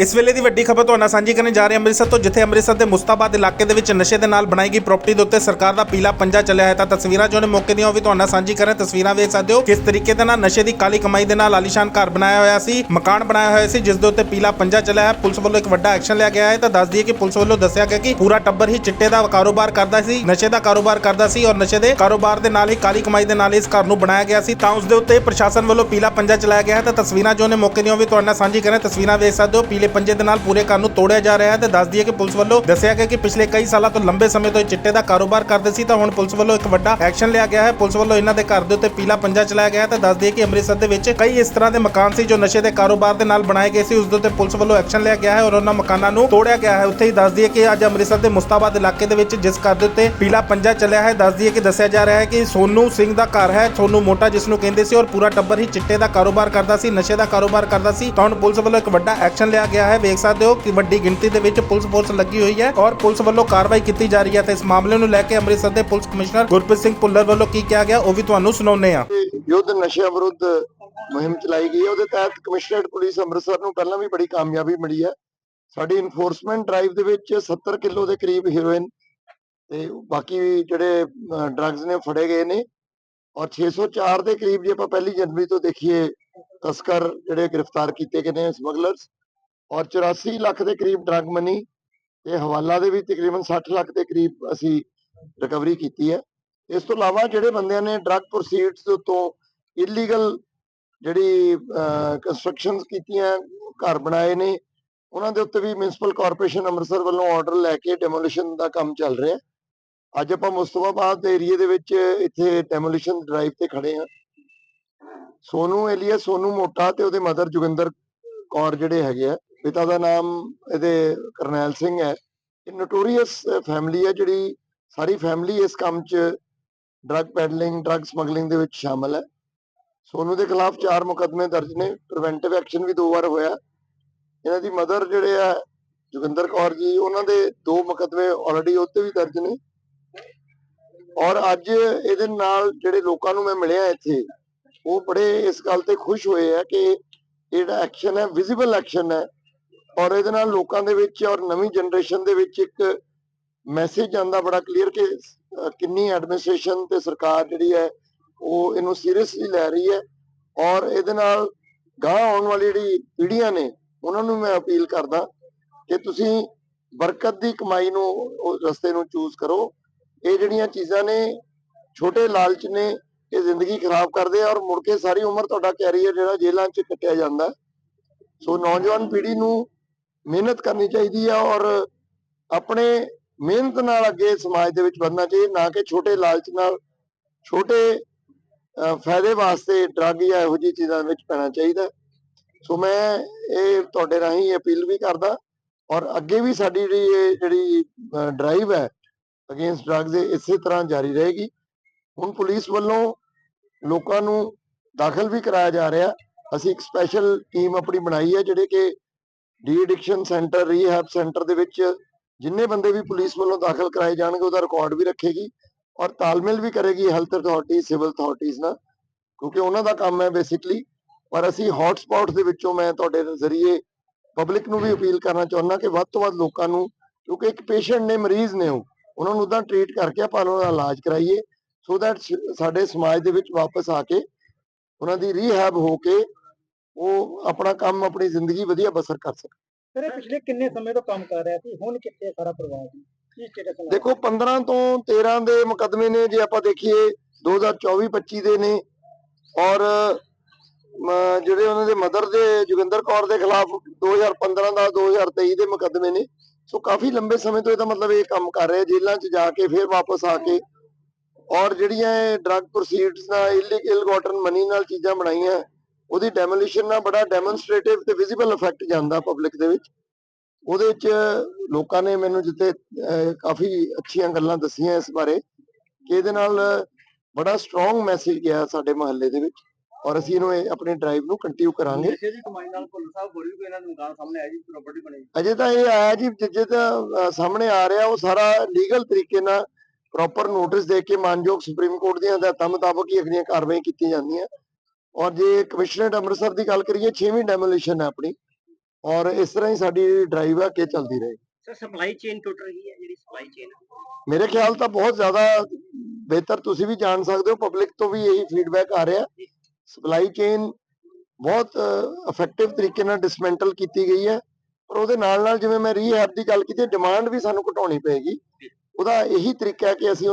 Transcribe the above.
ਇਸ ਵੇਲੇ ਦੀ ਵੱਡੀ ਖਬਰ ਤੁਹਾਨੂੰ ਸਾਂਝੀ ਕਰਨ ਜਾ ਰਹੇ ਹਾਂ ਅੰਮ੍ਰਿਤਸਰ ਤੋਂ, ਜਿੱਥੇ ਅੰਮ੍ਰਿਤਸਰ ਦੇ ਮੁਸਤਾਬਾਦ ਇਲਾਕੇ ਦੇ ਵਿੱਚ ਨਸ਼ੇ ਦੇ ਨਾਲ ਬਣਾਈ ਗਈ ਪ੍ਰਾਪਰਟੀ ਦੇ ਉੱਤੇ ਸਰਕਾਰ ਦਾ ਪੀਲਾ ਪੰਜਾ ਚੱਲਿਆ ਹੈ। ਤਾਂ ਤਸਵੀਰਾਂ ਜੋ ਨੇ ਮੌਕੇ ਦੀਆਂ, ਉਹ ਵੀ ਤੁਹਾਨੂੰ ਸਾਂਝੀ ਕਰ ਰਹੇ ਤਸਵੀਰਾਂ ਵੇਖ ਸਕਦੇ ਹੋ। ਕਿਸ ਤਰੀਕੇ ਦੇ ਨਾਲ ਨਸ਼ੇ ਦੀ ਕਾਲੀ ਕਮਾਈ ਦੇ ਨਾਲ ਆਲੀਸ਼ਾਨ ਘਰ ਬਣਾਇਆ ਹੋਇਆ ਸੀ, ਮਕਾਨ ਬਣਾਇਆ ਹੋਇਆ ਸੀ, ਜਿਸ ਦੇ ਉੱਤੇ ਪੀਲਾ ਪੰਜਾ ਚੱਲਿਆ ਹੈ। ਪੁਲਿਸ ਵੱਲੋਂ ਇੱਕ ਵੱਡਾ ਐਕਸ਼ਨ ਲਿਆ ਗਿਆ ਹੈ। ਤਾਂ ਦੱਸ ਦਈਏ ਕਿ ਪੁਲਿਸ ਵੱਲੋਂ ਦੱਸਿਆ ਗਿਆ ਕਿ ਪੂਰਾ ਟੱਬਰ ਹੀ ਚਿੱਟੇ ਦਾ ਕਾਰੋਬਾਰ ਕਰਦਾ ਸੀ, ਨਸ਼ੇ ਦਾ ਕਾਰੋਬਾਰ ਕਰਦਾ ਸੀ ਔਰ ਨਸ਼ੇ ਦੇ ਕਾਰੋਬਾਰ ਦੇ ਨਾਲ ਹੀ ਕਾਲੀ ਕਮਾਈ ਦੇ ਨਾਲ ਇਸ ਘਰ ਨੂੰ ਬਣਾਇਆ ਗਿਆ ਸੀ। ਤਾਂ ਉਸ ਦੇ ਉੱਤੇ ਪ੍ਰਸ਼ਾਸਨ ਵੱਲੋਂ ਪੀਲਾ ਪੰਜਾ ਚਲਾਇਆ ਗਿਆ ਹੈ। ਤਾਂ ਤਸਵੀਰਾਂ ਜੋ ਨੇ ਮੌਕੇ ਦੀਆਂ, ਉਹ ਵੀ ਤੁਹਾਡੇ ਨਾਲ ਸਾਂਝੀ ਕਰਾਂ ਤਸਵੀਰਾਂ ਵੇਖ ਸਕਦੇ ਹੋ। ਪੀਲੇ ਪੰਜੇ ਦੇ ਨਾਲ ਪੂਰੇ ਘਰ ਨੂੰ ਤੋੜਿਆ ਜਾ ਰਿਹਾ ਹੈ ਤੇ ਦੱਸ ਦਈਏ ਕਿ ਪੁਲਿਸ ਵੱਲੋਂ ਦੱਸਿਆ ਗਿਆ ਕਿ ਪਿਛਲੇ ਕਈ ਸਾਲਾਂ ਤੋਂ ਲੰਬੇ ਸਮੇਂ ਤੋਂ ਇਹ ਚਿੱਟੇ ਦਾ ਕਾਰੋਬਾਰ ਕਰਦੇ ਸੀ ਤਾਂ ਹੁਣ ਪੁਲਿਸ ਵੱਲੋਂ ਇੱਕ ਵੱਡਾ ਐਕਸ਼ਨ ਲਿਆ ਗਿਆ ਹੈ। ਪੁਲਿਸ ਵੱਲੋਂ ਇਹਨਾਂ ਦੇ ਘਰ ਦੇ ਉੱਤੇ ਪੀਲਾ ਪੰਜਾ ਚਲਾਇਆ ਗਿਆ ਤੇ ਤਾਂ ਦੱਸ ਦਈਏ ਕਿ ਅੰਮ੍ਰਿਤਸਰ ਦੇ ਵਿੱਚ ਕਈ ਇਸ ਤਰ੍ਹਾਂ ਦੇ ਮਕਾਨ ਸੀ ਜੋ ਨਸ਼ੇ ਦੇ ਕਾਰੋਬਾਰ ਦੇ ਨਾਲ ਬਣਾਏ ਗਏ ਸੀ। ਉਸ ਦੇ ਉੱਤੇ ਪੁਲਿਸ ਵੱਲੋਂ ਐਕਸ਼ਨ ਲਿਆ ਗਿਆ ਹੈ ਔਰ ਉਹਨਾਂ ਮਕਾਨਾਂ ਨੂੰ ਤੋੜਿਆ ਗਿਆ ਹੈ। ਉੱਥੇ ਹੀ ਦੱਸ ਦਈਏ ਕਿ ਅੱਜ ਅੰਮ੍ਰਿਤਸਰ ਦੇ ਮੁਸਤਾਬਾਦ ਇਲਾਕੇ ਦੇ ਵਿੱਚ ਜਿਸ ਘਰ ਦੇ ਉੱਤੇ ਪੀਲਾ ਪੰਜਾ ਚੱਲਿਆ ਹੈ ਦੱਸ ਦਈਏ ਕਿ ਦੱਸਿਆ ਜਾ ਰਿਹਾ ਹੈ ਕਿ ਸੋਨੂ ਸਿੰਘ ਦਾ ਘਰ ਹੈ, ਸੋਨੂ ਮੋਟਾ ਜਿਸ ਨੂੰ ਕਹਿੰਦੇ ਸੀ ਔਰ ਪੂਰਾ ਟੱਬਰ ਹੀ ਚਿੱਟੇ ਦਾ ਕਾਰੋਬਾਰ ਕਰਦਾ ਸੀ, ਨਸ਼ੇ ਦਾ ਕਾਰੋਬਾਰ ਕਰਦਾ ਸੀ। ਤਾਂ ਹੁਣ ਪੁਲਿਸ ਵੱਲੋਂ ਇੱਕ ਵੱਡਾ ਐਕਸ਼ਨ ਲਿਆ ਗਿਆ ਹੈ। ਵੇਖ ਸਕਦੇ ਹੋ ਕਿ ਵੱਡੀ ਗਿਣਤੀ ਦੇ ਵਿੱਚ ਪੁਲਿਸ ਫੋਰਸ ਲੱਗੀ ਹੋਈ ਹੈ ਔਰ ਪੁਲਿਸ ਵੱਲੋਂ ਕਾਰਵਾਈ ਕੀਤੀ ਜਾ ਰਹੀ ਹੈ। ਤੇ ਇਸ ਮਾਮਲੇ ਨੂੰ ਲੈ ਕੇ ਅੰਮ੍ਰਿਤਸਰ ਦੇ ਪੁਲਿਸ ਕਮਿਸ਼ਨਰ ਗੁਰਪ੍ਰੀਤ ਸਿੰਘ ਭੁੱਲਰ ਵੱਲੋਂ ਕੀ ਕਿਹਾ ਗਿਆ, ਉਹ ਵੀ ਤੁਹਾਨੂੰ ਸੁਣਾਉਂਦੇ ਹਾਂ। ਯੁੱਧ ਨਸ਼ਿਆਂ ਵਿਰੁੱਧ ਮੁਹਿੰਮ ਚਲਾਈ ਗਈ ਹੈ। ਉਹਦੇ ਤਹਿਤ ਕਮਿਸ਼ਨਰੇਟ ਪੁਲਿਸ ਅੰਮ੍ਰਿਤਸਰ ਨੂੰ ਪਹਿਲਾਂ ਵੀ ਬੜੀ ਕਾਮਯਾਬੀ ਮਿਲੀ ਹੈ। ਸਾਡੀ ਇਨਫੋਰਸਮੈਂਟ ਡਰਾਈਵ ਦੇ ਵਿੱਚ 70 ਕਿਲੋ ਦੇ ਕਰੀਬ ਹੀਰੋਇਨ ਤੇ ਬਾਕੀ ਜਿਹੜੇ ਡਰੱਗਸ ਨੇ ਫੜੇ ਗਏ ਨੇ। ਔਰ 604 ਦੇ ਕਰੀਬ ਜੇ ਆਪਾਂ ਪਹਿਲੀ ਜਨਵਰੀ ਤੋਂ ਦੇਖੀਏ, ਤਸਕਰ ਜਿਹੜੇ ਗ੍ਰਿਫਤਾਰ ਕੀਤੇ ਗਏ ਨੇ ਸਮਗਲਰਸ ਔਰ 84 ਲੱਖ ਦੇ ਕਰੀਬ ਡਰੱਗ ਮਨੀ ਤੇ ਹਵਾਲਾ ਦੇ ਵੀ ਤਕਰੀਬਨ 60 ਲੱਖ ਦੇ ਕਰੀਬ ਅਸੀਂ ਰਿਕਵਰੀ ਕੀਤੀ ਹੈ। ਇਸ ਤੋਂ ਇਲਾਵਾ ਜਿਹੜੇ ਬੰਦਿਆਂ ਨੇ ਡਰੱਗ ਪ੍ਰੋਸੀਡਸ ਦੇ ਉੱਤੋਂ ਇਲੀਗਲ ਜਿਹੜੀ ਕੰਸਟਰਕਸ਼ਨਸ ਕੀਤੀਆਂ, ਘਰ ਬਣਾਏ ਨੇ, ਉਹਨਾਂ ਦੇ ਉੱਤੇ ਵੀ ਮਿਊਨਿਸਪਲ ਕਾਰਪੋਰੇਸ਼ਨ ਅੰਮ੍ਰਿਤਸਰ ਵੱਲੋਂ ਆਰਡਰ ਲੈ ਕੇ ਡੈਮੋਲੀਸ਼ਨ ਦਾ ਕੰਮ ਚੱਲ ਰਿਹਾ ਅੱਜ ਆਪਾਂ ਮੁਸਤਫਾਬਾਦ ਦੇ ਏਰੀਏ ਦੇ ਵਿੱਚ ਇੱਥੇ ਡੈਮੋਲੀਸ਼ਨ ਡਰਾਈਵ ਤੇ ਖੜੇ ਹਾਂ। ਸੋਨੂ ਏਲੀਆ ਸੋਨੂ ਮੋਟਾ ਤੇ ਉਹਦੇ ਮਦਰ ਜੋਗਿੰਦਰ ਕੌਰ ਜਿਹੜੇ ਹੈਗੇ ਆ। ਪਿਤਾ ਦਾ ਨਾਮ ਇਹਦੇ ਕਰਨੈਲ ਸਿੰਘ ਹੈ। ਇਹ ਨੋਟੋਰੀਅਸ ਫੈਮਿਲੀ ਹੈ ਜਿਹੜੀ ਸਾਰੀ ਫੈਮਿਲੀ ਇਸ ਕੰਮ 'ਚ ਡਰੱਗ ਪੈਡਲਿੰਗ ਡਰੱਗ ਸਮਗਲਿੰਗ ਦੇ ਵਿੱਚ ਸ਼ਾਮਲ ਹੈ। ਸੋਨੂ ਦੇ ਖਿਲਾਫ ਚਾਰ ਮੁਕੱਦਮੇ ਦਰਜ ਨੇ ਪ੍ਰੀਵੈਂਟਿਵ ਐਕਸ਼ਨ ਵੀ ਦੋ ਵਾਰ ਹੋਇਆ। ਇਹਨਾਂ ਦੀ ਮਦਰ ਜਿਹੜੇ ਆ, ਜੋਗਿੰਦਰ ਕੌਰ ਜੀ, ਉਹਨਾਂ ਦੇ ਦੋ ਮੁਕੱਦਮੇ ਆਲਰੇਡੀ ਉੱਤੇ ਵੀ ਦਰਜ ਨੇ। ਔਰ ਅੱਜ ਇਹਦੇ ਨਾਲ ਜਿਹੜੇ ਲੋਕਾਂ ਨੂੰ ਮੈਂ ਮਿਲਿਆ ਇੱਥੇ, ਉਹ ਬੜੇ ਇਸ ਗੱਲ ਤੇ ਖੁਸ਼ ਹੋਏ ਆ ਕਿ ਇਹ ਜਿਹੜਾ ਐਕਸ਼ਨ ਹੈ ਵਿਜ਼ੀਬਲ ਐਕਸ਼ਨ ਹੈ ਔਰ ਇਹਦੇ ਨਾਲ ਲੋਕਾਂ ਦੇ ਵਿੱਚ ਔਰ ਨਵੀਂ ਜਨਰੇਸ਼ਨ ਦੇ ਵਿੱਚ ਇੱਕ ਮੈਸੇਜ ਜਾਂਦਾ ਬੜਾ ਕਲੀਅਰ ਕਿ ਕਿੰਨੀ ਐਡਮਿਨਿਸਟ੍ਰੇਸ਼ਨ ਤੇ ਸਰਕਾਰ ਜਿਹੜੀ ਹੈ, ਉਹ ਇਹਨੂੰ ਸੀਰੀਅਸਲੀ ਲੈ ਰਹੀ ਹੈ ਔਰ ਇਹਦੇ ਨਾਲ ਗਾਂ ਆਉਣ ਵਾਲੀ ਜਿਹੜੀ ਪੀੜ੍ਹੀਆਂ ਨੇ, ਉਹਨਾਂ ਨੂੰ ਮੈਂ ਅਪੀਲ ਕਰਦਾ ਕਿ ਤੁਸੀਂ ਬਰਕਤ ਦੀ ਕਮਾਈ ਨੂੰ ਉਹ ਰਸਤੇ ਨੂੰ ਚੂਜ਼ ਕਰੋ ਇਹ ਜਿਹੜੀਆਂ ਚੀਜ਼ਾਂ ਨੇ, ਛੋਟੇ ਲਾਲਚ ਨੇ, ਇਹ ਜ਼ਿੰਦਗੀ ਖਰਾਬ ਕਰਦੇ ਆ ਔਰ ਮੁੜ ਕੇ ਸਾਰੀ ਉਮਰ ਤੁਹਾਡਾ ਕੈਰੀਅਰ ਜਿਹੜਾ ਜੇਲ੍ਹਾਂ 'ਚ ਕੱਟਿਆ ਜਾਂਦਾ ਹੈ। ਸੋ ਨੌਜਵਾਨ ਪੀੜ੍ਹੀ ਨੂੰ ਮਿਹਨਤ ਕਰਨੀ ਚਾਹੀਦੀ ਹੈ ਔਰ ਆਪਣੇ ਮਿਹਨਤ ਨਾਲ ਅੱਗੇ ਸਮਾਜ ਦੇ ਵਿੱਚ ਵਧਣਾ ਚਾਹੀਦਾ, ਨਾ ਕਿ ਛੋਟੇ ਲਾਲਚ ਨਾਲ, ਛੋਟੇ ਫਾਇਦੇ ਵਾਸਤੇ ਡਰੱਗ ਜਾਂ ਇਹੋ ਜਿਹੀ ਚੀਜ਼ਾਂ ਵਿੱਚ ਪੈਣਾ ਚਾਹੀਦਾ। ਸੋ ਮੈਂ ਇਹ ਤੁਹਾਡੇ ਰਾਹੀਂ ਅਪੀਲ ਵੀ ਕਰਦਾ ਔਰ ਅੱਗੇ ਵੀ ਸਾਡੀ ਜਿਹੜੀ ਇਹ ਜਿਹੜੀ ਡਰਾਈਵ ਹੈ ਅਗੇਂਸਟ ਡਰੱਗਸ ਇਸੇ ਤਰ੍ਹਾਂ ਜਾਰੀ ਰਹੇਗੀ। ਹੁਣ ਪੁਲਿਸ ਵੱਲੋਂ ਲੋਕਾਂ ਨੂੰ ਦਾਖਲ ਵੀ ਕਰਾਇਆ ਜਾ ਰਿਹਾ। ਅਸੀਂ ਇੱਕ ਸਪੈਸ਼ਲ ਟੀਮ ਆਪਣੀ ਬਣਾਈ ਹੈ ਜਿਹੜੇ ਕਿ de addiction centre rehab centre ਦੇ ਵਿੱਚ ਜਿੰਨੇ ਬੰਦੇ ਵੀ ਪੁਲਿਸ ਵੱਲੋਂ ਦਾਖਲ ਕਰਾਏ ਜਾਣਗੇ, ਉਹਦਾ ਰਿਕਾਰਡ ਵੀ ਰੱਖੇਗੀ ਔਰ ਤਾਲਮੇਲ ਵੀ ਕਰੇਗੀ ਹੈਲਥ ਅਥਾਰਟੀ ਸਿਵਲ ਅਥਾਰਟੀਜ਼ ਨਾਲ, ਕਿਉਂਕਿ ਉਹਨਾਂ ਦਾ ਕੰਮ ਹੈ ਬੇਸਿਕਲੀ ਪਰ ਅਸੀਂ ਹੌਟ ਸਪੌਟਸ ਦੇ ਵਿੱਚੋਂ ਮੈਂ ਤੁਹਾਡੇ ਜ਼ਰੀਏ ਪਬਲਿਕ ਨੂੰ ਵੀ ਅਪੀਲ ਕਰਨਾ ਚਾਹੁੰਦਾ ਕਿ ਵੱਧ ਤੋਂ ਵੱਧ ਲੋਕਾਂ ਨੂੰ, ਕਿਉਂਕਿ ਇੱਕ ਪੇਸ਼ੈਂਟ ਨੇ ਮਰੀਜ਼ ਨੇ ਉਹ, ਉਹਨਾਂ ਨੂੰ ਉਦਾਂ ਟ੍ਰੀਟ ਕਰਕੇ ਆਪਾਂ ਉਹਨਾਂ ਦਾ ਇਲਾਜ ਕਰਾਈਏ ਸੋ ਦੈਟ ਸਾਡੇ ਸਮਾਜ ਦੇ ਵਿੱਚ ਵਾਪਸ ਆ ਕੇ ਉਹਨਾਂ ਦੀ ਰੀਹੈਬ ਹੋ ਕੇ ਉਹ ਆਪਣਾ ਕੰਮ ਆਪਣੀ ਜ਼ਿੰਦਗੀ ਵਧੀਆ ਬਸਰ ਕਰ ਸਕਣ ਸਰ ਇਹ ਪਿਛਲੇ ਕਿੰਨੇ ਸਮੇਂ ਤੋਂ ਕੰਮ ਕਰ ਰਿਹਾ ਸੀ? ਹੁਣ ਕਿੱਥੇ ਸਾਰਾ ਪਰਿਵਾਰ? ਕੀ ਸਟੇਟਸ ਦੇਖੋ 15 ਤੋਂ 13 ਦੇ ਮੁਕੱਦਮੇ ਨੇ ਜੇ ਆਪਾਂ ਦੇਖੀਏ 2024-25 ਦੇ ਨੇ। ਔਰ ਜਿਹੜੇ ਉਹਨਾਂ ਦੇ ਮਦਰ ਦੇ ਜੋਗਿੰਦਰ ਕੌਰ ਦੇ ਖਿਲਾਫ 2015 ਦਾ 2023 ਦੇ ਮੁਕੱਦਮੇ ਨੇ। ਸੋ ਕਾਫੀ ਲੰਬੇ ਸਮੇਂ ਤੋਂ ਇਹਦਾ ਮਤਲਬ ਇਹ ਕੰਮ ਕਰ ਰਹੇ ਆ, ਜੇਲ੍ਹਾਂ 'ਚ ਜਾ ਕੇ ਫਿਰ ਵਾਪਸ ਆ ਕੇ। ਔਰ ਜਿਹੜੀਆਂ ਇਹ ਡਰੱਗ ਪ੍ਰੋਸੀਡਸ ਨਾਲ ਇਲੀਗਲ ਗਾਟਨ ਮਨੀ ਨਾਲ ਚੀਜ਼ਾਂ ਬਣਾਈਆਂ ਉਹਦੀ ਡੈਮੋਲੀਸ਼ਨ ਨਾਲ ਬੜਾ ਡੈਮੋਨਸਟ੍ਰੇਟਿਵ ਤੇ ਵਿਜ਼ੀਬਲ ਇਫੈਕਟ ਜਾਂਦਾ ਪਬਲਿਕ ਦੇ ਵਿੱਚ। ਉਹਦੇ ਵਿੱਚ ਲੋਕਾਂ ਨੇ ਮੈਨੂੰ ਜਿੱਤੇ ਕਾਫੀ ਅੱਛੀਆਂ ਗੱਲਾਂ ਦੱਸੀਆਂ ਇਸ ਬਾਰੇ ਕਿ ਇਹਦੇ ਨਾਲ ਬੜਾ ਸਟਰੋਂਗ ਮੈਸੇਜ ਗਿਆ ਸਾਡੇ ਮਹੱਲੇ ਦੇ ਵਿੱਚ ਔਰ ਅਸੀਂ ਇਹਨੂੰ ਇਹ ਆਪਣੀ ਡਰਾਈਵ ਨੂੰ ਕੰਟੀਨਿਊ ਕਰਾਂਗੇ। ਨਸ਼ੇ ਦੀ ਕਮਾਈ ਨਾਲ ਭੁੱਲ ਸਾਹਿਬ ਬੋਲੀ ਕੋਈ ਇਹਨਾਂ ਨੂੰ ਗਾਂ ਸਾਹਮਣੇ ਆਇਆ ਜੀ ਪ੍ਰਾਪਰਟੀ ਬਣੀ ਅਜੇ ਤਾਂ ਇਹ ਆਇਆ ਜੀ ਜਿੱਜੇ ਤਾਂ ਸਾਹਮਣੇ ਆ ਰਿਹਾ ਉਹ ਸਾਰਾ ਲੀਗਲ ਤਰੀਕੇ ਨਾਲ ਪ੍ਰੋਪਰ ਨੋਟਿਸ ਦੇ ਕੇ ਮਾਨਯੋਗ ਸੁਪਰੀਮ ਕੋਰਟ ਦੀਆਂ ਹਦਾਇਤਾਂ ਮੁਤਾਬਕ ਹੀ ਅਗਲੀਆਂ ਕਾਰਵਾਈ ਕੀਤੀਆਂ ਜਾਂਦੀਆਂ। ਔਰ ਜੇ ਕਮਿਸ਼ਨਰੇਟ ਅੰਮ੍ਰਿਤਸਰ ਦੀ ਗੱਲ ਕਰੀਏ 6ਵੀਂ ਡੈਮੋਲੀਸ਼ਨ ਹੈ ਆਪਣੀ। ਔਰ ਇਸ ਤਰ੍ਹਾਂ ਹੀ ਸਾਡੀ ਡਰਾਈਵ ਆ ਕਿ ਚੱਲਦੀ ਰਹੇ। ਸਰ ਸਪਲਾਈ ਚੇਨ ਟੁੱਟ ਰਹੀ ਹੈ ਜਿਹੜੀ ਸਪਲਾਈ ਚੇਨ ਮੇਰੇ ਖਿਆਲ ਤਾਂ ਬਹੁਤ ਜ਼ਿਆਦਾ ਬਿਹਤਰ ਤੁਸੀਂ ਵੀ ਜਾਣ ਸਕਦੇ ਹੋ ਪਬਲਿਕ ਤੋਂ ਵੀ ਇਹੀ ਫੀਡਬੈਕ ਆ ਰਿਹਾ। ਸਪਲਾਈ ਚੇਨ ਬਹੁਤ ਇਫੈਕਟਿਵ ਤਰੀਕੇ ਨਾਲ ਡਿਸਮੈਂਟਲ ਕੀਤੀ ਗਈ ਹੈ। ਪਰ ਉਹਦੇ ਨਾਲ ਨਾਲ ਜਿਵੇਂ ਮੈਂ ਰੀਹੈਬ ਦੀ ਗੱਲ ਕੀਤੀ ਡਿਮਾਂਡ ਵੀ ਸਾਨੂੰ ਘਟਾਉਣੀ ਪਏਗੀ। ਉਹਦਾ ਇਹੀ ਤਰੀਕਾ ਹੈ ਕਿ ਅਸੀਂ